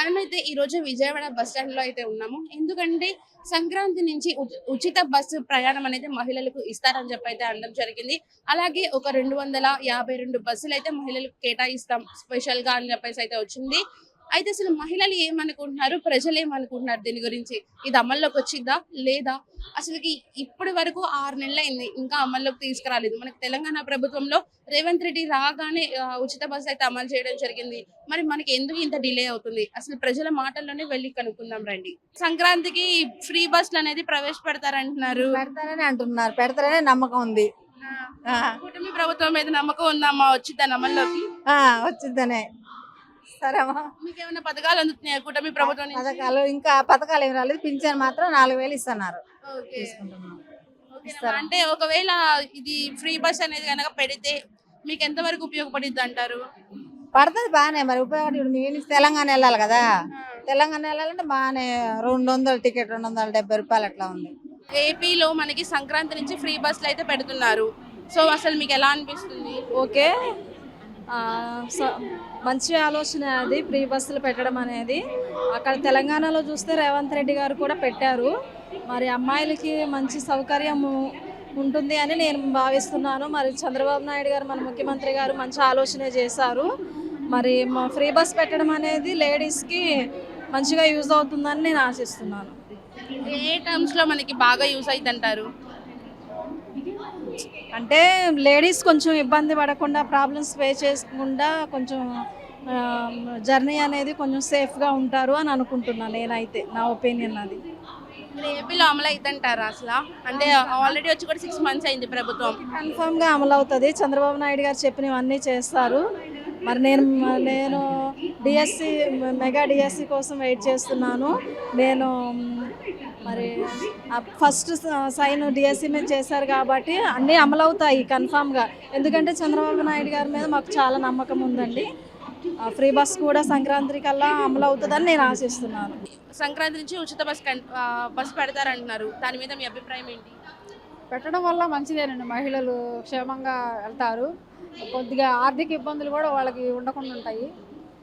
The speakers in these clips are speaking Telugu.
మనమైతే ఈ రోజు విజయవాడ బస్ స్టాండ్లో అయితే ఉన్నాము. ఎందుకంటే సంక్రాంతి నుంచి ఉ- ఉచిత బస్సు ప్రయాణం అనేది మహిళలకు ఇస్తారని చెప్పి అయితే అనడం జరిగింది. అలాగే ఒక రెండు వందల యాభై రెండు బస్సులు అయితే మహిళలకు కేటాయిస్తాం. స్పెషల్గా అని చెప్పేసి అయితే వచ్చింది. అయితే అసలు మహిళలు ఏమనుకుంటున్నారు? ప్రజలు ఏమనుకుంటున్నారు? దీని గురించి ఇది అమల్లోకి వచ్చిందా? లేదా? అసలుకి ఇప్పటి వరకు ఆరు నెలలు అయింది ఇంకా అమల్లోకి తీసుకురాలేదు. మనకి తెలంగాణ ప్రభుత్వంలో రేవంత్ రెడ్డి రాగానే ఉచిత బస్సు అయితే అమలు చేయడం జరిగింది. మరి మనకి ఎందుకు ఇంత డిలే అవుతుంది? అసలు ప్రజల మాటల్లోనే వెళ్ళి కనుక్కుందాం రండి. సంక్రాంతికి ఫ్రీ బస్సులు అనేది ప్రవేశపెడతారంటున్నారు. పెడతారని అంటున్నారు. పెడతారనే నమ్మకం ఉంది. ఆ, కూటమి ప్రభుత్వం మీద నమ్మకం ఉందమ్మా? వచ్చిద్దాని అమల్లోకి? వచ్చిందనే సరేమా మీకు ఏమైనా పథకాలు అందుతున్నాయా? కూటమి ప్రభుత్వం నుంచి? పథకాలు ఇంకా పథకాలు ఏమి రాలేదు. పింఛన్ మాత్రం నాలుగు వేలు ఇస్తున్నారు. ఓకే. తీసుకుంటున్నాం. ఓకేనమ్మా. అంటే ఒకవేళ ఇది ఫ్రీ బస్ అనేది కనుక పెడితే మీకు ఎంత వరకు ఉపయోగపడిద్ది అంటారు? పడుతుంది బాగానే. మరి ఉపయోగం ఇప్పుడు తెలంగాణ వెళ్ళాలి కదా. తెలంగాణ వెళ్ళాలంటే బాగానే రెండు వందల టికెట్ రెండు వందల డెబ్బై రూపాయలు అట్లా ఉంది. ఏపీలో మనకి సంక్రాంతి నుంచి ఫ్రీ బస్సులు అయితే పెడుతున్నారు. సో అసలు మీకు ఎలా అనిపిస్తుంది? ఓకే. ఆ, స- మంచి ఆలోచన అది. ఫ్రీ బస్సులు పెట్టడం అనేది. అక్కడ తెలంగాణలో చూస్తే రేవంత్ రెడ్డి గారు కూడా పెట్టారు. మరి అమ్మాయిలకి మంచి సౌకర్యం ఉంటుంది అని నేను భావిస్తున్నాను. మరి చంద్రబాబు నాయుడు గారు మన ముఖ్యమంత్రి గారు మంచి ఆలోచన చేశారు. మరి మా ఫ్రీ బస్ పెట్టడం అనేది లేడీస్కి మంచిగా యూజ్ అవుతుందని నేను ఆశిస్తున్నాను. ఏ టర్మ్స్లో మనకి బాగా యూస్ అవుతుంటారు అంటే లేడీస్ కొంచెం ఇబ్బంది పడకుండా ప్రాబ్లమ్స్ ఫేస్ చేసుకుండా కొంచెం జర్నీ అనేది కొంచెం సేఫ్గా ఉంటారు అని అనుకుంటున్నాను నేనైతే నా ఒపీనియన్ అది. ఏపీలో అమలు అయిద్దంటారా అసలు? అంటే ఆల్రెడీ వచ్చి కూడా సిక్స్ మంత్స్ అయింది ప్రభుత్వం. కన్ఫామ్గా అమలు అవుతుంది. చంద్రబాబు నాయుడు గారు చెప్పినవన్నీ చేస్తారు. మరి నేను నేను డిఎస్సి మెగా డిఎస్సి కోసం వెయిట్ చేస్తున్నాను. నేను మరి ఫస్ట్ సైన్ డిఎస్సి మీద చేశారు కాబట్టి అన్నీ అమలు అవుతాయి కన్ఫామ్గా. ఎందుకంటే చంద్రబాబు నాయుడు గారి మీద మాకు చాలా నమ్మకం ఉందండి. ఫ్రీ బస్ కూడా సంక్రాంతి కల్లా అమలు అవుతుందని నేను ఆశిస్తున్నాను. సంక్రాంతి నుంచి ఉచిత బస్ బస్ పెడతారంటున్నారు. దాని మీద మీ అభిప్రాయం ఏంటి? పెట్టడం వల్ల మంచిదేనండి. మహిళలు క్షేమంగా వెళ్తారు. కొద్దిగా ఆర్థిక ఇబ్బందులు కూడా వాళ్ళకి ఉండకుండా ఉంటాయి.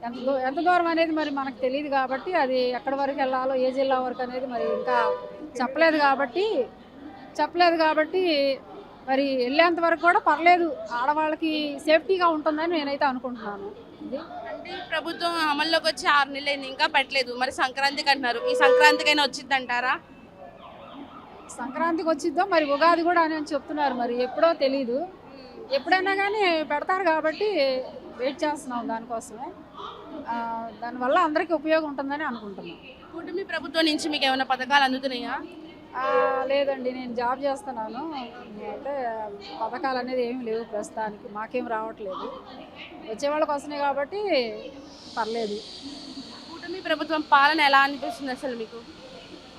ఎంత దూ ఎంత దూరం అనేది మరి మనకు తెలియదు కాబట్టి అది ఎక్కడి వరకు వెళ్ళాలో ఏ జిల్లా వరకు అనేది మరి ఇంకా చెప్పలేదు కాబట్టి చెప్పలేదు కాబట్టి మరి వెళ్ళేంత వరకు కూడా పర్లేదు. ఆడవాళ్ళకి సేఫ్టీగా ఉంటుందని నేనైతే అనుకుంటున్నాను. అంటే ప్రభుత్వం అమల్లోకి వచ్చి ఆరు నెలలు అయింది ఇంకా పెట్టలేదు. మరి సంక్రాంతికి అంటున్నారు. ఈ సంక్రాంతికైనా వచ్చింది అంటారా సంక్రాంతికి వచ్చిద్దో మరి ఉగాది కూడా అని చెప్తున్నారు మరి ఎప్పుడో తెలీదు. ఎప్పుడైనా కానీ పెడతారు కాబట్టి వెయిట్ చేస్తున్నాం దానికోసమే. దానివల్ల అందరికీ ఉపయోగం ఉంటుందని అనుకుంటున్నాం. కూటమి ప్రభుత్వం నుంచి మీకు ఏమైనా పథకాలు అందుతున్నాయా? లేదండి నేను జాబ్ చేస్తున్నాను. అయితే పథకాలు అనేది ఏమీ లేవు ప్రస్తుతానికి మాకేం రావట్లేదు. వచ్చే వాళ్ళకి వస్తున్నాయి కాబట్టి పర్లేదు. కూటమి ప్రభుత్వం పాలన ఎలా అనిపిస్తుంది అసలు మీకు?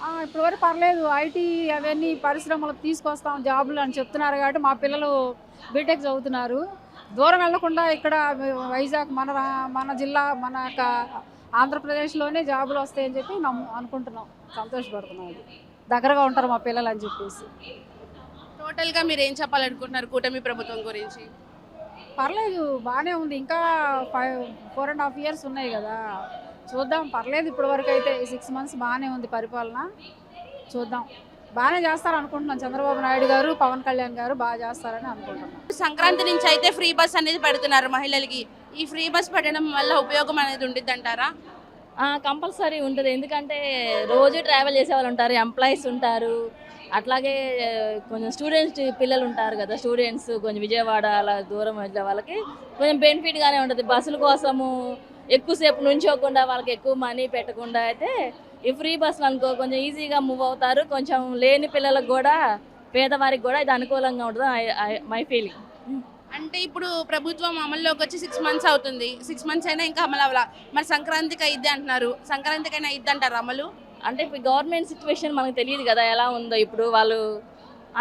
ఆ, ఇప్పటివరకు పర్లేదు ఐటీ అవన్నీ పరిశ్రమలకు తీసుకొస్తాం జాబులు అని చెప్తున్నారు కాబట్టి మా పిల్లలు బీటెక్ చదువుతున్నారు. దూరం వెళ్ళకుండా ఇక్కడ వైజాగ్ మన రా- మన జిల్లా మన యొక్క ఆంధ్రప్రదేశ్లోనే జాబులు వస్తాయని చెప్పి నమ్ము అనుకుంటున్నాం. సంతోషపడుతున్నాం. అది దగ్గరగా ఉంటారు మా పిల్లలు అని చెప్పేసి. టోటల్గా మీరు ఏం చెప్పాలనుకుంటున్నారు కూటమి ప్రభుత్వం గురించి? పర్లేదు బాగానే ఉంది. ఇంకా five four and half years ఉన్నాయి కదా. చూద్దాం. పర్లేదు ఇప్పటి వరకు అయితే సిక్స్ మంత్స్ బాగానే ఉంది పరిపాలన. చూద్దాం. బాగానే చేస్తారు అనుకుంటున్నాం చంద్రబాబు నాయుడు గారు పవన్ కళ్యాణ్ గారు బాగా చేస్తారని అనుకుంటున్నాం. సంక్రాంతి నుంచి అయితే ఫ్రీ బస్ అనేది పెడుతున్నారు మహిళలకి. ఈ ఫ్రీ బస్ పెట్టడం వల్ల ఉపయోగం అనేది ఉండిద్ది అంటారా కంపల్సరీ ఉంటుంది. ఎందుకంటే రోజు ట్రావెల్ చేసే వాళ్ళు ఉంటారు ఎంప్లాయీస్ ఉంటారు. అట్లాగే కొంచెం స్టూడెంట్స్ పిల్లలు ఉంటారు కదా స్టూడెంట్స్ కొంచెం విజయవాడ అలా దూరం వెళ్ళే వాళ్ళకి కొంచెం బెనిఫిట్గానే ఉంటుంది. బస్సుల కోసము ఎక్కువసేపు నుంచోకుండా వాళ్ళకి ఎక్కువ మనీ పెట్టకుండా అయితే ఈ ఫ్రీ బస్సులు అనుకో కొంచెం ఈజీగా మూవ్ అవుతారు. కొంచెం లేని పిల్లలకు కూడా పేదవారికి కూడా ఇది అనుకూలంగా ఉంటుంది. మై ఫీలింగ్ అంటే ఇప్పుడు ప్రభుత్వం అమల్లోకి వచ్చి సిక్స్ మంత్స్ అవుతుంది. సిక్స్ మంత్స్ అయినా ఇంకా అమలు అవ్వాల? మరి సంక్రాంతికి అయిద్ది అంటున్నారు. సంక్రాంతికైనా అయిద్ది అంటారు అమలు? అంటే ఇప్పుడు గవర్నమెంట్ సిచ్యువేషన్ మనకు తెలియదు కదా ఎలా ఉందో ఇప్పుడు వాళ్ళు.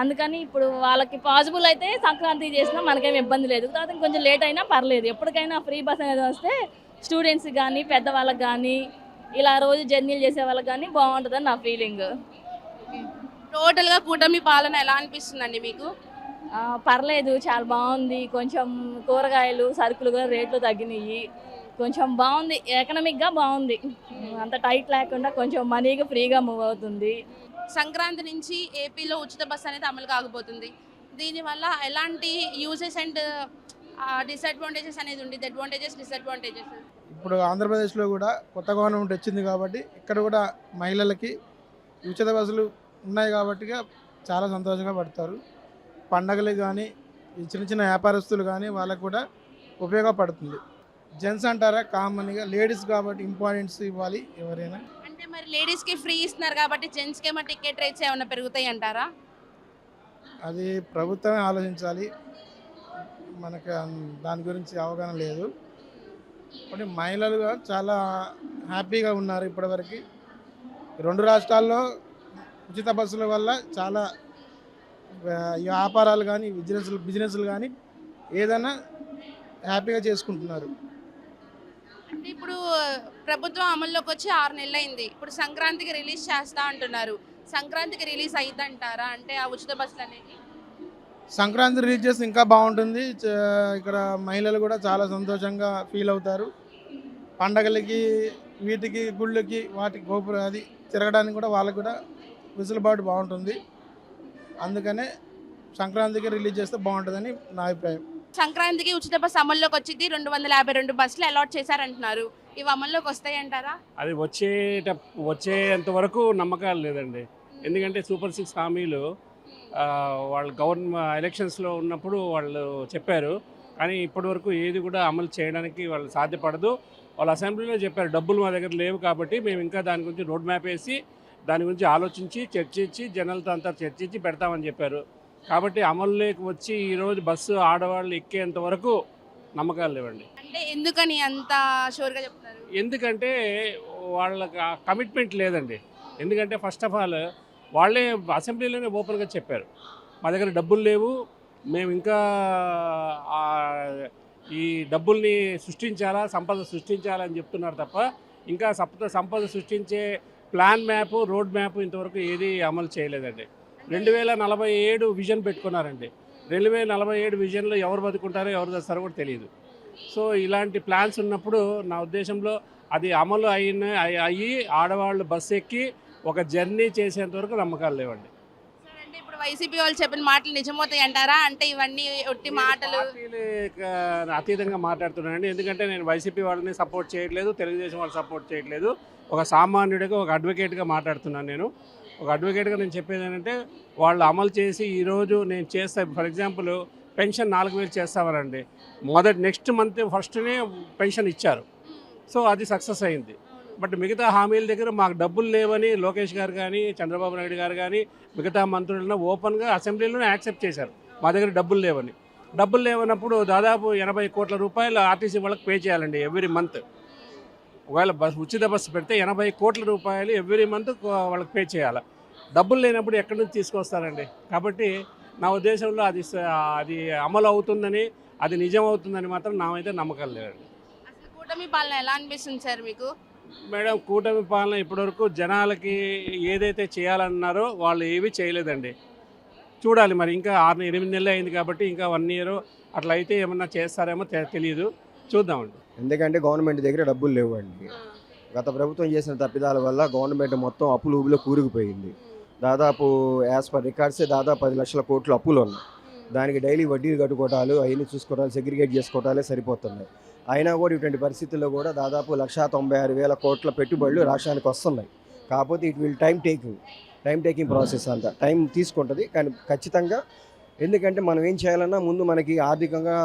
అందుకని ఇప్పుడు వాళ్ళకి పాసిబుల్ అయితే సంక్రాంతి చేసినా మనకేం ఇబ్బంది లేదు. తర్వాత కొంచెం లేట్ అయినా పర్లేదు. ఎప్పటికైనా ఫ్రీ బస్ అనేది వస్తే స్టూడెంట్స్ కానీ పెద్దవాళ్ళకి కానీ ఇలా రోజు జర్నీలు చేసే వాళ్ళకి కానీ బాగుంటుందని నా ఫీలింగ్. టోటల్గా కూటమి పాలన ఎలా అనిపిస్తుందండి మీకు? పర్లేదు చాలా బాగుంది. కొంచెం కూరగాయలు సరుకులు కూడా రేట్లు తగ్గినాయి కొంచెం బాగుంది ఎకనామిక్గా బాగుంది. అంత టైట్ లేకుండా కొంచెం మనీగా ఫ్రీగా మూవ్ అవుతుంది. సంక్రాంతి నుంచి ఏపీలో ఉచిత బస్సు అనేది అమలు కాకపోతుంది. దీనివల్ల ఎలాంటి యూజెస్ అండ్ డిసడ్వాంటేజెస్ అనేది ఉంది అడ్వాంటేజెస్ డిసడ్వాంటేజెస్ ఇప్పుడు ఆంధ్రప్రదేశ్లో కూడా కొత్త గవర్నమెంట్ వచ్చింది కాబట్టి ఇక్కడ కూడా మహిళలకి ఉచిత బస్సులు ఉన్నాయి కాబట్టి చాలా సంతోషంగా పడతారు. పండగలు కానీ ఈ చిన్న చిన్న వ్యాపారస్తులు కానీ వాళ్ళకు కూడా ఉపయోగపడుతుంది. జెంట్స్ అంటారా? కామన్గా లేడీస్ కాబట్టి ఇంపార్టెన్స్ ఇవ్వాలి ఎవరైనా. అంటే మరి లేడీస్కి ఫ్రీ ఇస్తున్నారు కాబట్టి జెంట్స్కి ఏమో టికెట్ రేట్స్ ఏమైనా పెరుగుతాయి అంటారా? అది ప్రభుత్వమే ఆలోచించాలి. మనకు దాని గురించి అవగాహన లేదు. కానీ మహిళలుగా చాలా హ్యాపీగా ఉన్నారు ఇప్పటివరకు. రెండు రాష్ట్రాల్లో ఉచిత బస్సుల వల్ల చాలా వ్యాపారాలు కానీ బిజినెస్లు బిజినెస్లు కానీ ఏదైనా హ్యాపీగా చేసుకుంటున్నారు. అంటే ఇప్పుడు ప్రభుత్వం అమల్లోకి వచ్చి ఆరు నెలలు అయింది ఇప్పుడు సంక్రాంతికి రిలీజ్ చేస్తా అంటున్నారు. సంక్రాంతికి రిలీజ్ అయ్యిద్దంటారా అంటే ఆ ఉచిత బస్సులు అనేది సంక్రాంతి రిలీజ్ చేస్తే ఇంకా బాగుంటుంది. ఇక్కడ మహిళలు కూడా చాలా సంతోషంగా ఫీల్ అవుతారు. పండగలకి వీటికి గుళ్ళకి వాటికి గోపురం అది తిరగడానికి కూడా వాళ్ళకి కూడా వెసులుబాటు బాగుంటుంది. అందుకనే సంక్రాంతికి రిలీజ్ చేస్తే బాగుంటుందని నా అభిప్రాయం. సంక్రాంతికి ఉచిత బస్సు అమల్లోకి వచ్చింది. రెండు వందల యాభై రెండు బస్సులు అలాట్ చేశారంటున్నారు. ఇవి అమల్లోకి వస్తాయి అంటారా అది వచ్చేట వచ్చేంత వరకు నమ్మకాలు లేదండి. ఎందుకంటే సూపర్ సిక్స్ హామీలు వాళ్ళు గవర్నమెంట్ ఎలక్షన్స్లో ఉన్నప్పుడు వాళ్ళు చెప్పారు. కానీ ఇప్పటి వరకు ఏది కూడా అమలు చేయడానికి వాళ్ళు సాధ్యపడదు. వాళ్ళు అసెంబ్లీలో చెప్పారు డబ్బులు మా దగ్గర లేవు కాబట్టి మేము ఇంకా దాని గురించి రోడ్ మ్యాప్ వేసి దాని గురించి ఆలోచించి చర్చించి జనాలతో అంతా చర్చించి పెడతామని చెప్పారు. కాబట్టి అమలులోకి వచ్చి ఈరోజు బస్సు ఆడవాళ్ళు ఎక్కేంత వరకు నమ్మకాలు లేవండి. అంటే ఎందుకని అంత షూర్గా చెప్తున్నారు? ఎందుకంటే వాళ్ళకి కమిట్మెంట్ లేదండి. ఎందుకంటే ఫస్ట్ ఆఫ్ ఆల్ వాళ్ళే అసెంబ్లీలోనే ఓపెన్గా చెప్పారు. మా దగ్గర డబ్బులు లేవు మేము ఇంకా ఈ డబ్బుల్ని సృష్టించాలా సంపద సృష్టించాలా అని చెప్తున్నారు తప్ప ఇంకా సంపద సంపద సృష్టించే ప్లాన్ మ్యాప్ రోడ్ మ్యాప్ ఇంతవరకు ఏది అమలు చేయలేదండి. రెండు వేల నలభై ఏడు విజన్ పెట్టుకున్నారండి. రెండు వేల నలభై ఏడు విజన్లో ఎవరు బతుకుంటారో ఎవరు చేస్తారో కూడా తెలియదు. సో ఇలాంటి ప్లాన్స్ ఉన్నప్పుడు నా ఉద్దేశంలో అది అమలు అయిన అయి- అయ్యి ఆడవాళ్ళు బస్సు ఎక్కి ఒక జర్నీ చేసేంత వరకు నమ్మకాలు లేవండి. ఇప్పుడు వైసీపీ వాళ్ళు చెప్పిన మాటలు నిజమవుతాయి అంటారా? అంటే ఇవన్నీ ఒట్టి మాటలు. అతీతంగా మాట్లాడుతున్నానండి ఎందుకంటే నేను వైసీపీ వాళ్ళని సపోర్ట్ చేయట్లేదు తెలుగుదేశం వాళ్ళు సపోర్ట్ చేయట్లేదు. ఒక సామాన్యుడిగా ఒక అడ్వకేట్గా మాట్లాడుతున్నాను నేను. ఒక అడ్వకేట్గా నేను చెప్పేది ఏంటంటే వాళ్ళు అమలు చేసి ఈరోజు నేను చేస్తా ఫర్ ఎగ్జాంపుల్ పెన్షన్ నాలుగు వేలు చేస్తామనండి. మొదటి నెక్స్ట్ మంత్ ఫస్ట్నే పెన్షన్ ఇచ్చారు. సో అది సక్సెస్ అయింది. బట్ మిగతా హామీల దగ్గర మాకు డబ్బులు లేవని లోకేష్ గారు కానీ చంద్రబాబు నాయుడు గారు కానీ మిగతా మంత్రులను ఓపెన్గా అసెంబ్లీలోనే యాక్సెప్ట్ చేశారు. మా దగ్గర డబ్బులు లేవని. డబ్బులు లేవన్నప్పుడు దాదాపు ఎనభై కోట్ల రూపాయలు ఆర్టీసీ వాళ్ళకి పే చేయాలండి ఎవ్రీ మంత్. ఒకవేళ బస్ ఉచిత బస్సు పెడితే ఎనభై కోట్ల రూపాయలు ఎవ్రీ మంత్ వాళ్ళకి పే చేయాలి. డబ్బులు లేనప్పుడు ఎక్కడి నుంచి తీసుకొస్తారండి? కాబట్టి నా ఉద్దేశంలో అది అది అమలు అవుతుందని అది నిజం అవుతుందని మాత్రం నామైతే నమ్మకం లేదండి. అసలు కూటమి పాలన ఎలా అనిపిస్తుంది సార్ మీకు? మేడం కూటమి పాలన ఇప్పటివరకు జనాలకి ఏదైతే చేయాలన్నారో వాళ్ళు ఏవి చేయలేదండి. చూడాలి మరి ఇంకా ఆరు ఎనిమిది నెలలు అయింది కాబట్టి ఇంకా వన్ ఇయర్ అట్లా అయితే ఏమన్నా చేస్తారేమో తె- తెలియదు చూద్దామండి ఎందుకంటే గవర్నమెంట్ దగ్గర డబ్బులు లేవండి. గత ప్రభుత్వం చేసిన తప్పిదాల వల్ల గవర్నమెంట్ మొత్తం అప్పులు ఊబిలో కూరుకుపోయింది. దాదాపు యాజ్ పర్ రికార్డ్సే దాదాపు పది లక్షల కోట్లు అప్పులు ఉన్నాయి. దానికి డైలీ వడ్డీలు కట్టుకోవటాలు అవన్నీ చూసుకోవటాలు సెగ్రిగేట్ చేసుకోవటాలే సరిపోతున్నాయి. అయినా కూడా ఇటువంటి పరిస్థితుల్లో కూడా దాదాపు లక్షా తొంభై ఆరు వేల కోట్ల పెట్టుబడులు రాష్ట్రానికి వస్తున్నాయి. కాకపోతే it will time taking time taking process అంతా టైం తీసుకుంటుంది కానీ ఖచ్చితంగా ఎందుకంటే మనం ఏం చేయాలన్నా ముందు మనకి ఆర్థికంగా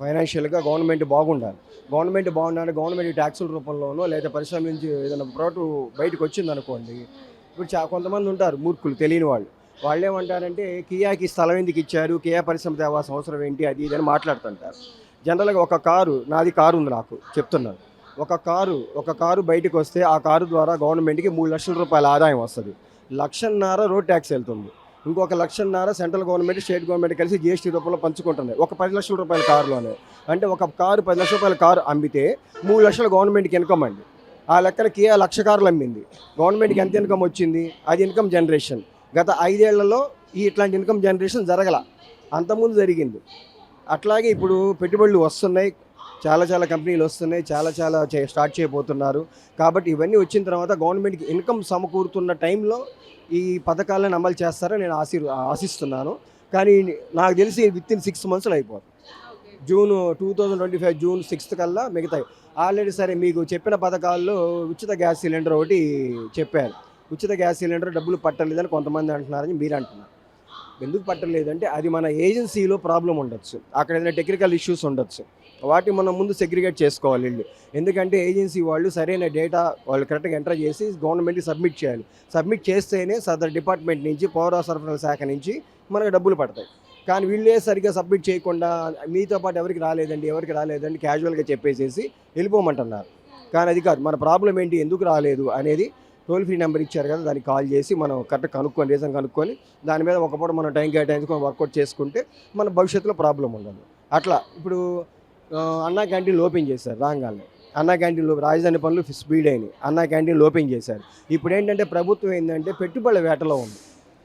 ఫైనాన్షియల్గా గవర్నమెంట్ బాగుండాలి. గవర్నమెంట్ బాగుండాలి గవర్నమెంట్ ట్యాక్సుల రూపంలోనో లేదా పరిశ్రమ నుంచి ఏదైనా ప్రోడక్ట్ బయటకు వచ్చింది అనుకోండి ఇప్పుడు చా కొంతమంది ఉంటారు మూర్ఖులు తెలియని వాళ్ళు. వాళ్ళు ఏమంటారంటే కియాకి స్థలం ఎందుకు ఇచ్చారు? కియా పరిశ్రమ తేవాల్సిన అవసరం ఏంటి? అది ఇది అని మాట్లాడుతుంటారు. జనరల్గా ఒక కారు నాది కారు ఉంది నాకు చెప్తున్నాను. ఒక కారు ఒక కారు బయటకు వస్తే ఆ కారు ద్వారా గవర్నమెంట్కి మూడు లక్షల రూపాయల ఆదాయం వస్తుంది. లక్షన్నర రోడ్ ట్యాక్స్ వెళ్తుంది. ఇంకొక లక్షన్నర సెంట్రల్ గవర్నమెంట్ స్టేట్ గవర్నమెంట్ కలిసి జిఎస్టీ రూపంలో పంచుకుంటున్నాయి ఒక పది లక్షల రూపాయల కారులోనే. అంటే ఒక కారు పది లక్షల రూపాయల కారు అమ్మితే మూడు లక్షల గవర్నమెంట్కి ఇన్కమ్ అండి. ఆ లెక్కన కియా లక్ష కార్లు అమ్మింది. గవర్నమెంట్కి ఎంత ఇన్కమ్ వచ్చింది? అది ఇన్కమ్ జనరేషన్. గత ఐదేళ్ళలో ఈ ఇట్లాంటి ఇన్కమ్ జనరేషన్ జరగల. అంతకుముందు జరిగింది. అట్లాగే ఇప్పుడు పెట్టుబడులు వస్తున్నాయి. చాలా చాలా కంపెనీలు వస్తున్నాయి. చాలా చాలా చే- స్టార్ట్ చేయబోతున్నారు. కాబట్టి ఇవన్నీ వచ్చిన తర్వాత గవర్నమెంట్కి ఇన్కమ్ సమకూరుతున్న టైంలో ఈ పథకాలను అమలు చేస్తారని నేను ఆశీ ఆశిస్తున్నాను. కానీ నాకు తెలిసి విత్ ఇన్ సిక్స్ మంత్స్లో అయిపోతుంది June two thousand twenty five June sixth కల్లా మిగతాయి. ఆల్రెడీ సరే మీకు చెప్పిన పథకాల్లో ఉచిత గ్యాస్ సిలిండర్ ఒకటి చెప్పారు. ఉచిత గ్యాస్ సిలిండర్ డబ్బులు పట్టలేదని కొంతమంది అంటున్నారని మీరు అంటున్నారు. ఎందుకు పట్టలేదంటే అది మన ఏజెన్సీలో ప్రాబ్లం ఉండొచ్చు. అక్కడ ఏదైనా టెక్నికల్ ఇష్యూస్ ఉండొచ్చు. వాటిని మనం ముందు సెగ్రిగేట్ చేసుకోవాలి వీళ్ళు. ఎందుకంటే ఏజెన్సీ వాళ్ళు సరైన డేటా వాళ్ళు కరెక్ట్గా ఎంటర్ చేసి గవర్నమెంట్కి సబ్మిట్ చేయాలి. సబ్మిట్ చేస్తేనే సదర్ డిపార్ట్మెంట్ నుంచి పౌర సరఫరాల శాఖ నుంచి మనకు డబ్బులు పడతాయి. కానీ వీళ్ళే సరిగ్గా సబ్మిట్ చేయకుండా మీతో పాటు ఎవరికి రాలేదండి ఎవరికి రాలేదండి క్యాజువల్గా చెప్పేసేసి వెళ్ళిపోమంటున్నారు. కానీ అది కాదు మన ప్రాబ్లం ఏంటి ఎందుకు రాలేదు అనేది టోల్ ఫ్రీ నెంబర్ ఇచ్చారు కదా దానికి కాల్ చేసి మనం కరెక్ట్ కనుక్కొని రీజన్ కనుక్కొని దాని మీద ఒకప్పుడు మనం టైం కేటాయించుకొని వర్కౌట్ చేసుకుంటే మన భవిష్యత్తులో ప్రాబ్లం ఉండదు. అట్లా ఇప్పుడు అన్నా క్యాంటీన్లు ఓపెన్ చేశారు రాగానే. అన్నా క్యాంటీన్లు రాజధాని పనులు స్పీడ్ అయినాయి. అన్నా క్యాంటీన్లు ఓపెన్ చేశారు. ఇప్పుడు ఏంటంటే ప్రభుత్వం ఏంటంటే పెట్టుబడుల వేటలో ఉంది.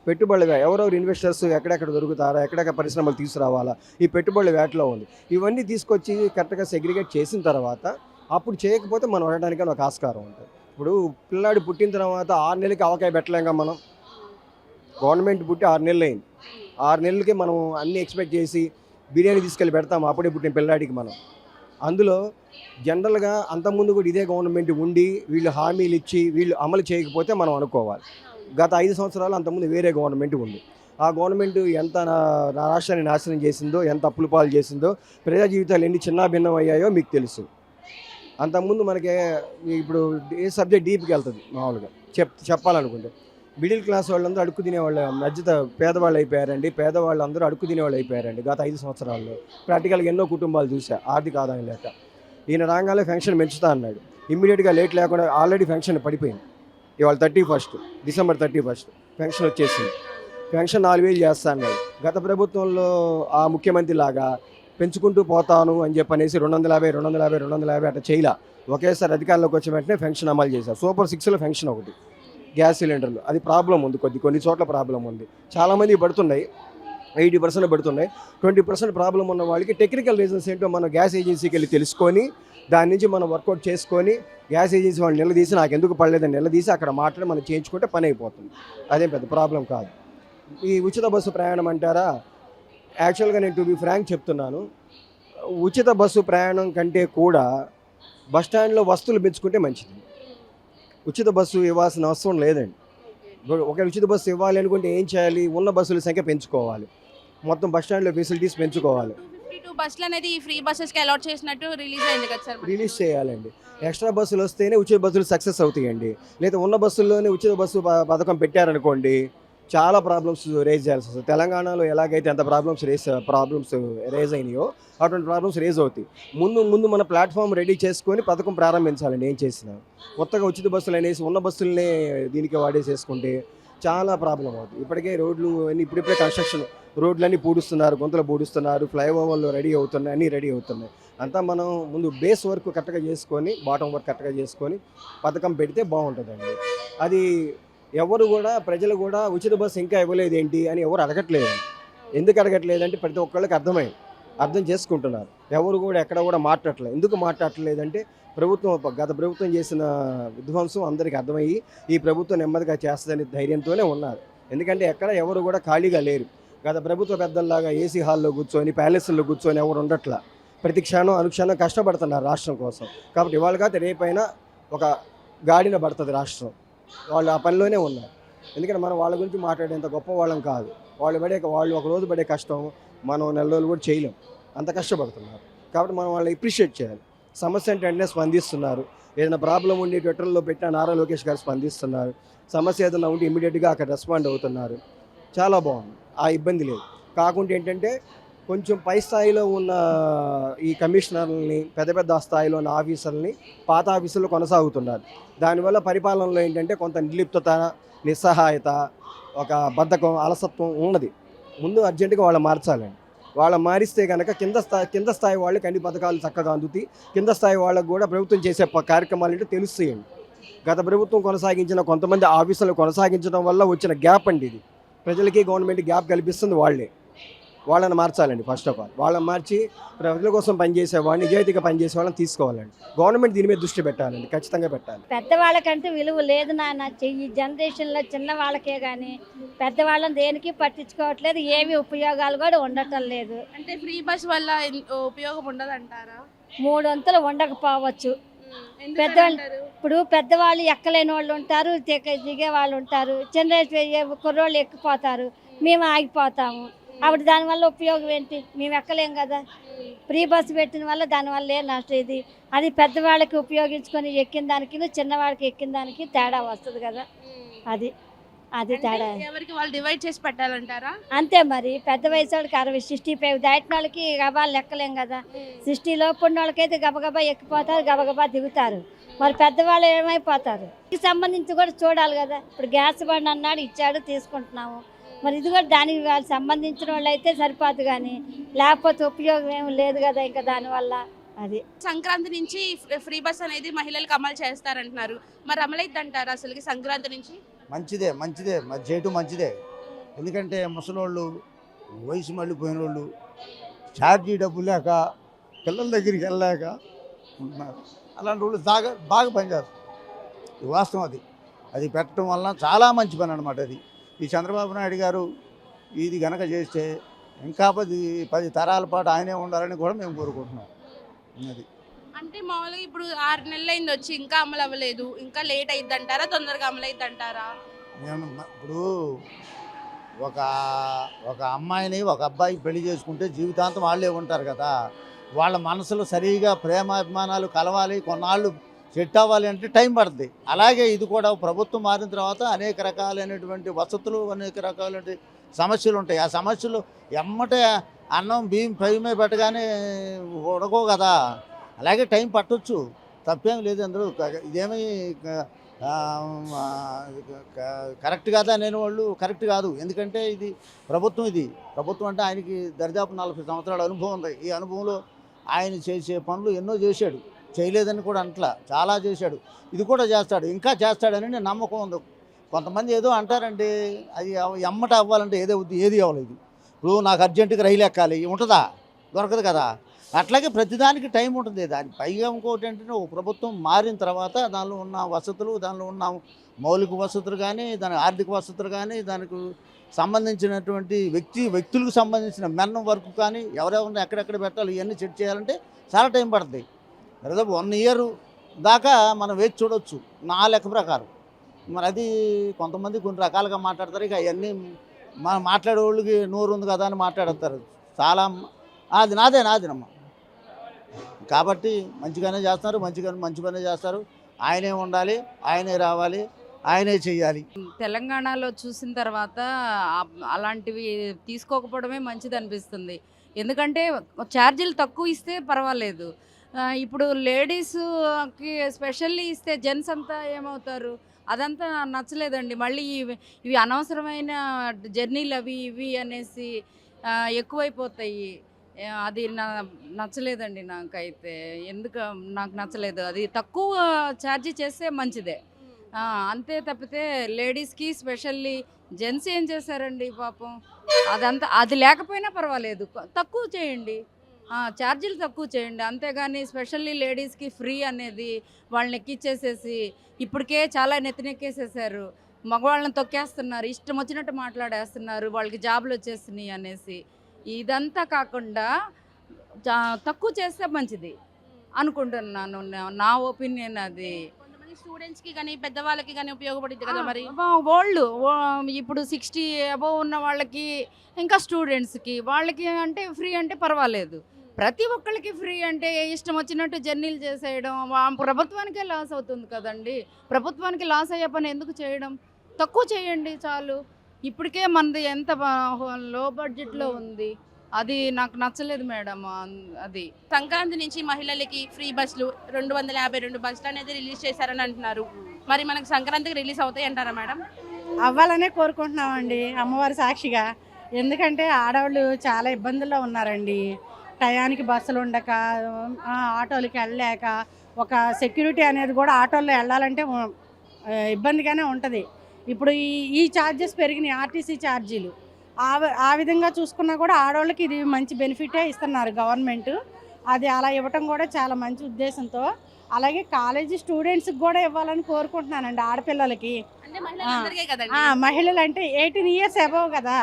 పెట్టుబడులు ఎవరెవరు ఇన్వెస్టర్స్ ఎక్కడెక్కడ దొరుకుతారా ఎక్కడెక్కడ పరిశ్రమలు తీసుకురావాలా ఈ పెట్టుబడుల వేటలో ఉంది. ఇవన్నీ తీసుకొచ్చి కరెక్ట్గా సెగ్రిగేట్ చేసిన తర్వాత అప్పుడు చేయకపోతే మనం ఉండడానికి ఒక ఆస్కారం ఉంటుంది. ఇప్పుడు పిల్లాడు పుట్టిన తర్వాత ఆరు నెలలకి అవకాయ పెట్టలేంగా మనం. గవర్నమెంట్ పుట్టి ఆరు నెలలు అయింది. ఆరు నెలలకి మనం అన్నీ ఎక్స్పెక్ట్ చేసి బిర్యానీ తీసుకెళ్ళి పెడతాం అప్పుడే పుట్టిన పిల్లాడికి మనం. అందులో జనరల్గా అంతకుముందు కూడా ఇదే గవర్నమెంట్ ఉండి వీళ్ళు హామీలు ఇచ్చి వీళ్ళు అమలు చేయకపోతే మనం అనుకోవాలి. గత ఐదు సంవత్సరాలు అంతకుముందు వేరే గవర్నమెంట్ ఉంది. ఆ గవర్నమెంట్ ఎంత నా రాష్ట్రాన్ని నాశనం చేసిందో ఎంత అప్పుల పాలు చేసిందో ప్రజా జీవితాలు ఎన్ని చిన్న భిన్నం అయ్యాయో మీకు తెలుసు. అంతకుముందు మనకి ఇప్పుడు ఏ సబ్జెక్ట్ డీప్కి వెళ్తుంది మామూలుగా. చెప్ చెప్పాలనుకుంటే. మిడిల్ క్లాస్ వాళ్ళందరూ అడుక్కు తినేవాళ్ళు. మధ్యత పేదవాళ్ళు అయిపోయారండి. పేదవాళ్ళు అందరూ అడుక్కు తినేవాళ్ళు అయిపోయారండి. గత ఐదు సంవత్సరాల్లో. ప్రాక్టికల్గా ఎన్నో కుటుంబాలు చూసా ఆర్థిక ఆదాయం లేక. ఈయన రాగానే ఫెన్షన్ పెంచుతా అన్నాడు. ఇమ్మీడియట్గా లేట్ లేకుండా ఆల్రెడీ ఫెన్షన్ పడిపోయింది. ఇవాళ thirty first December thirty first pension వచ్చేసింది. పెన్షన్ నాలుగు వేలు చేస్తా అన్నాడు. గత ప్రభుత్వంలో ఆ ముఖ్యమంత్రి లాగా పెంచుకుంటూ పోతాను అని చెప్పనేసి రెండు వందల యాభై రెండు వందల యాభై రెండు వందల యాభై అట్లా చేయలే. ఒకేసారి అధికారంలోకి వచ్చిన వెంటనే ఫెన్షన్ అమలు చేశారు సూపర్ సిక్స్లో ఫెన్షన్ ఒకటి. గ్యాస్ సిలిండర్లు. అది ప్రాబ్లం ఉంది కొద్ది కొన్ని చోట్ల ప్రాబ్లం ఉంది. చాలామంది పడుతున్నాయి. ఎయిటీ పర్సెంట్ పడుతున్నాయి. ట్వంటీ పర్సెంట్ ప్రాబ్లం ఉన్న వాళ్ళకి టెక్నికల్ రీజన్స్ ఏంటో మనం గ్యాస్ ఏజెన్సీకి వెళ్ళి తెలుసుకొని దాని నుంచి మనం వర్కౌట్ చేసుకొని గ్యాస్ ఏజెన్సీ వాళ్ళు నిలదీసి నాకు ఎందుకు పడలేదని నిలదీసి అక్కడ మాట్లాడి మనం చేయించుకుంటే పని అయిపోతుంది. అదేం పెద్ద ప్రాబ్లం కాదు. ఈ ఉచిత బస్సు ప్రయాణం అంటారా? యాక్చువల్గా నేను టు బి ఫ్రాంక్ చెప్తున్నాను ఉచిత బస్సు ప్రయాణం కంటే కూడా బస్ స్టాండ్లో వస్తువులు పెంచుకుంటే మంచిది. ఉచిత బస్సు ఇవ్వాల్సిన అవసరం లేదండి. ఒక ఉచిత బస్సు ఇవ్వాలి అనుకుంటే ఏం చేయాలి? ఉన్న బస్సుల సంఖ్య పెంచుకోవాలి. మొత్తం బస్ స్టాండ్లో ఫెసిలిటీస్ పెంచుకోవాలి. బస్సులు అనేది ఫ్రీ బస్సెస్కి అలాట్ చేసినట్టు రిలీజ్ అయింది కదా సార్ రిలీజ్ చేయాలండి. ఎక్స్ట్రా బస్సులు వస్తేనే ఉచిత బస్సులు సక్సెస్ అవుతాయండి. లేదా ఉన్న బస్సుల్లోనే ఉచిత బస్సు పథకం పెట్టారనుకోండి చాలా ప్రాబ్లమ్స్ రేజ్ చేయాల్సి వస్తుంది. తెలంగాణలో ఎలాగైతే ఎంత ప్రాబ్లమ్స్ రేస్ ప్రాబ్లమ్స్ రేజ్ అయినాయో అటువంటి ప్రాబ్లమ్స్ రేజ్ అవుతాయి. ముందు ముందు మన ప్లాట్ఫామ్ రెడీ చేసుకొని పథకం ప్రారంభించాలండి. ఏం చేసినా కొత్తగా ఉచిత బస్సులు అనేసి ఉన్న బస్సులనే దీనికి వాడేసేసుకుంటే చాలా ప్రాబ్లం అవుతుంది. ఇప్పటికే రోడ్లు అన్నీ ఇప్పుడిప్పుడే కన్స్ట్రక్షన్ రోడ్లన్నీ పూడుస్తున్నారు గుంతలు పూడుస్తున్నారు ఫ్లైఓవర్లు రెడీ అవుతున్నాయి అన్నీ రెడీ అవుతున్నాయి. అంతా మనం ముందు బేస్ వర్క్ కరెక్ట్గా చేసుకొని బాటం వర్క్ కరెక్ట్గా చేసుకొని పథకం పెడితే బాగుంటుందండి. అది ఎవరు కూడా ప్రజలు కూడా ఉచిత బస్సు ఇంకా ఇవ్వలేదు ఏంటి అని ఎవరు అడగట్లేదు. ఎందుకు అడగట్లేదంటే ప్రతి ఒక్కళ్ళకి అర్థమైంది. అర్థం చేసుకుంటున్నారు. ఎవరు కూడా ఎక్కడ కూడా మాట్లాడలేదు ఎందుకు మాట్లాడట్లేదంటే ప్రభుత్వం గత ప్రభుత్వం చేసిన విధ్వంసం అందరికీ అర్థమయ్యి ఈ ప్రభుత్వం నెమ్మదిగా చేస్తుందనే ధైర్యంతోనే ఉన్నారు. ఎందుకంటే ఎక్కడ ఎవరు కూడా ఖాళీగా లేరు. గత ప్రభుత్వ పెద్దల్లాగా ఏసీ హాల్లో కూర్చొని ప్యాలెస్లో కూర్చొని ఎవరు ఉండట్లా. ప్రతి క్షణం అనుక్షణం కష్టపడుతున్నారు రాష్ట్రం కోసం. కాబట్టి ఇవాళ కాదు రేపైనా ఒక గాడిన పడుతుంది రాష్ట్రం. వాళ్ళు ఆ పనిలోనే ఉన్నారు. ఎందుకంటే మనం వాళ్ళ గురించి మాట్లాడేంత గొప్ప వాళ్ళం కాదు. వాళ్ళు పడే వాళ్ళు ఒక రోజు పడే కష్టం మనం నెల రోజులు కూడా చేయలేం. అంత కష్టపడుతున్నారు. కాబట్టి మనం వాళ్ళని అప్రిషియేట్ చేయాలి. సమస్య అంటే వెంటనే స్పందిస్తున్నారు. ఏదైనా ప్రాబ్లం ఉండి ట్విట్టర్లో పెట్టిన నారా లోకేష్ గారు స్పందిస్తున్నారు. సమస్య ఏదైనా ఉంటే ఇమీడియట్గా అక్కడ రెస్పాండ్ అవుతున్నారు. చాలా బాగుంది. ఆ ఇబ్బంది లేదు. కాకుండా ఏంటంటే కొంచెం పై స్థాయిలో ఉన్న ఈ కమిషనర్లని పెద్ద పెద్ద స్థాయిలో ఉన్న ఆఫీసర్లని పాత ఆఫీసులు కొనసాగుతున్నారు. దానివల్ల పరిపాలనలో ఏంటంటే కొంత నిర్లిప్తత నిస్సహాయత ఒక బద్ధకం అలసత్వం ఉన్నది. ముందు అర్జెంటుగా వాళ్ళు మార్చాలండి వాళ్ళ మారిస్తే కనుక కింద స్థాయి కింద స్థాయి వాళ్ళకి అన్ని పథకాలు చక్కగా అందుతాయి. కింద స్థాయి వాళ్ళకు కూడా ప్రభుత్వం చేసే కార్యక్రమాలు ఏంటో తెలుస్తాయండి. గత ప్రభుత్వం కొనసాగించిన కొంతమంది ఆఫీసులు కొనసాగించడం వల్ల వచ్చిన గ్యాప్ అండి ఇది. ప్రజలకి గవర్నమెంట్ గ్యాప్ కల్పిస్తుంది వాళ్ళే. వాళ్ళని మార్చాలండి ఫస్ట్ ఆఫ్ ఆల్ వాళ్ళని మార్చి ప్రజల కోసం పనిచేసే వాళ్ళని నిజాయితీగా పనిచేసే వాళ్ళని తీసుకోవాలండి. గవర్నమెంట్ దీని మీద దృష్టి పెట్టాలండి ఖచ్చితంగా పెట్టాలి. పెద్దవాళ్ళకంటే విలువ లేదు నాన్న. ఈ జనరేషన్లో చిన్న వాళ్ళకే కానీ పెద్దవాళ్ళని దేనికి పట్టించుకోవట్లేదు ఏమి ఉపయోగాలు కూడా ఉండటం లేదు. అంటే ఫ్రీ బస్ వల్ల ఉపయోగం ఉండదంటారా? మూడు వంతులు ఉండకపోవచ్చు పెద్దవాళ్ళు-? ఇప్పుడు పెద్దవాళ్ళు ఎక్కలేని వాళ్ళు ఉంటారు దిగ- దిగే వాళ్ళు ఉంటారు చిన్న కుర్రోళ్ళు ఎక్కిపోతారు మేము ఆగిపోతాము. అప్పుడు దానివల్ల ఉపయోగం ఏంటి? మేము ఎక్కలేం కదా. ఫ్రీ బస్సు పెట్టిన వల్ల దానివల్ల ఏం నష్టం ఇది? అది పెద్దవాళ్ళకి ఉపయోగించుకొని ఎక్కిన దానికి చిన్నవాళ్ళకి ఎక్కిన దానికి తేడా వస్తుంది కదా. అది అది తేడా. ఎవరికి వాళ్ళు డివైడ్ చేసి పెట్టాలంటారా? అంతే మరి. పెద్ద వయసు వాళ్ళకి అరవై సిక్స్టీ ఫైవ్ దాటిన వాళ్ళకి గబాలు లెక్కలేం కదా. సిక్స్టీలో ఉన్న వాళ్ళకైతే గబగబా ఎక్కిపోతారు గబగబా దిగుతారు. మరి పెద్దవాళ్ళు ఏమైపోతారు? దీనికి సంబంధించి కూడా చూడాలి కదా. ఇప్పుడు గ్యాస్ బండ్ అన్నాడు ఇచ్చాడు తీసుకుంటున్నాము. మరి ఇది కూడా దానికి వాళ్ళు సంబంధించిన వాళ్ళు అయితే సరిపోదు కానీ లేకపోతే ఉపయోగం ఏమి లేదు కదా ఇంకా దానివల్ల. అది. సంక్రాంతి నుంచి ఫ్రీ- బస్ అనేది మహిళలకు అమలు చేస్తారంటున్నారు. మరి అమలైద్ది అంటారా అసలుకి సంక్రాంతి నుంచి? మంచిదే మంచిదే. మరి చేయటం మంచిదే. ఎందుకంటే ముసలోళ్ళు వయసు మళ్ళీపోయిన వాళ్ళు ఛార్జీ డబ్బు లేక పిల్లల దగ్గరికి వెళ్ళలేక ఉన్నారు. అలాంటి వాళ్ళు బాగా బాగా పనిచేస్తారు. వాస్తవం అది. అది పెట్టడం వలన చాలా మంచి పని అనమాట అది. ఈ చంద్రబాబు నాయుడు గారు ఇది గనక చేస్తే ఇంకా పది పది తరాల పాటు ఆయనే ఉండాలని కూడా మేము కోరుకుంటున్నాం. అది అంటే మామూలుగా ఇప్పుడు ఆరు నెలలు అయింది వచ్చి ఇంకా అమలు అవ్వలేదు ఇంకా లేట్ అయింది అంటారా తొందరగా అమలు అయింది అంటారా నేను ఇప్పుడు ఒక ఒక అమ్మాయిని ఒక అబ్బాయి పెళ్ళి చేసుకుంటే జీవితాంతం వాళ్ళే ఉంటారు కదా. వాళ్ళ మనసులో సరిగా ప్రేమాభిమానాలు కలవాలి కొన్నాళ్ళు సెట్ అవ్వాలి అంటే టైం పడుతుంది అలాగే ఇది కూడా ప్రభుత్వం మారిన తర్వాత అనేక రకాలైనటువంటి వసతులు అనేక రకాలైన సమస్యలు ఉంటాయి. ఆ సమస్యలు ఎమ్మటే అన్నం బియ్యం పైమే పెట్టగానే ఉడకో కదా. అలాగే టైం పట్టొచ్చు. తప్పేం లేదు అందరూ. ఇదేమీ కరెక్ట్ కాదా నేను వాళ్ళు కరెక్ట్ కాదు. ఎందుకంటే ఇది ప్రభుత్వం ఇది. ప్రభుత్వం అంటే ఆయనకి దరిదాపు నలభై సంవత్సరాల అనుభవం ఉంది. ఈ అనుభవంలో ఆయన చేసే పనులు ఎన్నో చేశాడు. చేయలేదని కూడా అంట్లా. చాలా చేశాడు. ఇది కూడా చేస్తాడు. ఇంకా చేస్తాడని నేను నమ్మకం ఉంది. కొంతమంది ఏదో అంటారండి అది ఎమ్మట అవ్వాలంటే ఏదో ఏది అవ్వలేదు ఇప్పుడు నాకు అర్జెంటుగా రైలు ఎక్కాలి ఉంటుందా? దొరకదు కదా. అట్లాగే ప్రతిదానికి టైం ఉంటుంది. దాని పైగా ఇంకోటి ఏంటంటే ఒక ప్రభుత్వం మారిన తర్వాత దానిలో ఉన్న వసతులు దానిలో ఉన్న మౌలిక వసతులు కానీ దాని ఆర్థిక వసతులు కానీ దానికి సంబంధించినటువంటి వ్యక్తి వ్యక్తులకు సంబంధించిన మెన్నం వర్క్ కానీ ఎవరెవరిని ఎక్కడెక్కడ పెట్టాలి ఇవన్నీ సెట్ చేయాలంటే చాలా టైం పడుతుంది దాదాపు వన్ ఇయర్ దాకా మనం వేచి చూడొచ్చు. నా లెక్క ప్రకారం. మరి అది కొంతమంది కొన్ని రకాలుగా మాట్లాడతారు. ఇక అవన్నీ మనం మాట్లాడే వాళ్ళకి నోరు ఉంది కదా అని మాట్లాడతారు. చాలా అది నాదే నాదేనమ్మా కాబట్టి మంచిగానే చేస్తారు మంచిగానే మంచి పనే చేస్తారు. ఆయనే ఉండాలి ఆయనే రావాలి ఆయనే చేయాలి తెలంగాణలో చూసిన తర్వాత అలాంటివి తీసుకోకపోవడమే మంచిది అనిపిస్తుంది ఎందుకంటే ఛార్జీలు తక్కువ ఇస్తే పర్వాలేదు. ఇప్పుడు లేడీస్కి స్పెషల్లీ ఇస్తే జెంట్స్ అంతా ఏమవుతారు? అదంతా నచ్చలేదండి. మళ్ళీ ఇవి ఇవి అనవసరమైన జర్నీలు అవి ఇవి అనేసి ఎక్కువైపోతాయి. అది నా నచ్చలేదండి నాకైతే. ఎందుకు నాకు నచ్చలేదు. అది తక్కువ ఛార్జ్ చేస్తే మంచిదే. అంతే తప్పితే లేడీస్కి స్పెషల్లీ జెంట్స్ ఏం చేశారండి పాపం? అదంతా అది లేకపోయినా పర్వాలేదు. తక్కువ చేయండి. ఛార్జీలు తక్కువ చేయండి. అంతేగాని స్పెషల్లీ లేడీస్కి ఫ్రీ అనేది వాళ్ళని ఎక్కిచ్చేసేసి ఇప్పటికే చాలా నెత్తినెక్కేసేసారు. మగవాళ్ళని తొక్కేస్తున్నారు. ఇష్టం వచ్చినట్టు మాట్లాడేస్తున్నారు. వాళ్ళకి జాబులు వచ్చేసినాయి అనేసి. ఇదంతా కాకుండా తక్కువ చేస్తే మంచిది అనుకుంటున్నాను. నా- ఒపీనియన్ అది. కొంతమంది స్టూడెంట్స్కి కానీ పెద్దవాళ్ళకి కానీ ఉపయోగపడుతుంది కదా మరి? వాళ్ళు ఇప్పుడు సిక్స్టీ అబవ్ ఉన్న వాళ్ళకి ఇంకా స్టూడెంట్స్కి వాళ్ళకి అంటే ఫ్రీ అంటే పర్వాలేదు. ప్రతి ఒక్కళ్ళకి ఫ్రీ అంటే ఇష్టం వచ్చినట్టు జర్నీలు చేసేయడం ప్రభుత్వానికే లాస్ అవుతుంది కదండి. ప్రభుత్వానికి లాస్ అయ్యే పని ఎందుకు చేయడం? తక్కువ చేయండి చాలు. ఇప్పటికే మనది ఎంత లో బడ్జెట్లో ఉంది. అది నాకు నచ్చలేదు మేడం అది. సంక్రాంతి నుంచి మహిళలకి ఫ్రీ బస్సులు రెండు వందల యాభై రెండు బస్సులు అనేది రిలీజ్ చేశారని అంటున్నారు. మరి మనకు సంక్రాంతికి రిలీజ్ అవుతాయి అంటారా మేడం? అవ్వాలనే కోరుకుంటున్నామండి అమ్మవారి సాక్షిగా. ఎందుకంటే ఆడవాళ్ళు చాలా ఇబ్బందుల్లో ఉన్నారండి. టయానికి బస్సులు ఉండక ఆటోలకి వెళ్ళలేక ఒక సెక్యూరిటీ అనేది కూడా ఆటోల్లో వెళ్ళాలంటే ఇబ్బందిగానే ఉంటుంది. ఇప్పుడు ఈ ఈ ఛార్జెస్ పెరిగినాయి ఆర్టీసీ ఛార్జీలు. ఆ ఆ విధంగా చూసుకున్నా కూడా ఆడవాళ్ళకి ఇది మంచి బెనిఫిటే ఇస్తున్నారు గవర్నమెంట్. అది అలా ఇవ్వటం కూడా చాలా మంచి ఉద్దేశంతో. అలాగే కాలేజీ స్టూడెంట్స్కి కూడా ఇవ్వాలని కోరుకుంటున్నానండి ఆడపిల్లలకి. మహిళలు అంటే ఎయిటీన్ ఇయర్స్ అబవ్ కదా.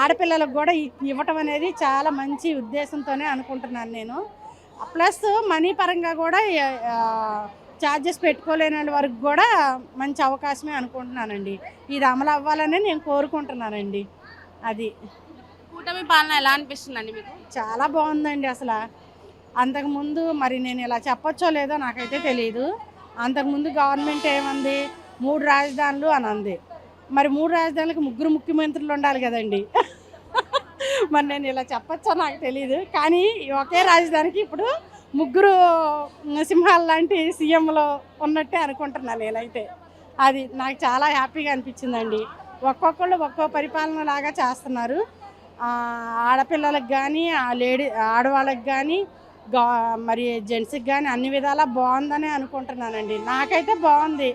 ఆడపిల్లలకు కూడా ఇవ్వటం అనేది చాలా మంచి ఉద్దేశంతోనే అనుకుంటున్నాను నేను. ప్లస్ మనీ పరంగా కూడా ఛార్జెస్ పెట్టుకోలేని వరకు కూడా మంచి అవకాశమే అనుకుంటున్నానండి. ఇది అమలు అవ్వాలని నేను కోరుకుంటున్నానండి. అది. కూటమి పాలన ఎలా అనిపిస్తుందండి మీకు? చాలా బాగుందండి అసలు. అంతకుముందు మరి నేను ఇలా చెప్పొచ్చో లేదో నాకైతే తెలియదు అంతకుముందు గవర్నమెంట్ ఏమంది? మూడు రాజధానులు అని అంది. మరి మూడు రాజధానులకు ముగ్గురు ముఖ్యమంత్రులు ఉండాలి కదండి. మరి నేను ఇలా చెప్పచ్చో నాకు తెలియదు కానీ ఒకే రాజధానికి ఇప్పుడు ముగ్గురు సింహాలు లాంటి సీఎంలో ఉన్నట్టే అనుకుంటున్నాను నేనైతే. అది నాకు చాలా హ్యాపీగా అనిపించిందండి. ఒక్కొక్కళ్ళు ఒక్కో పరిపాలన లాగా చేస్తున్నారు. ఆడపిల్లలకు కానీ ఆ లేడీ ఆడవాళ్ళకి కానీ గా మరి జెంట్స్కి కానీ అన్ని విధాలా బాగుందని అనుకుంటున్నానండి. నాకైతే బాగుంది.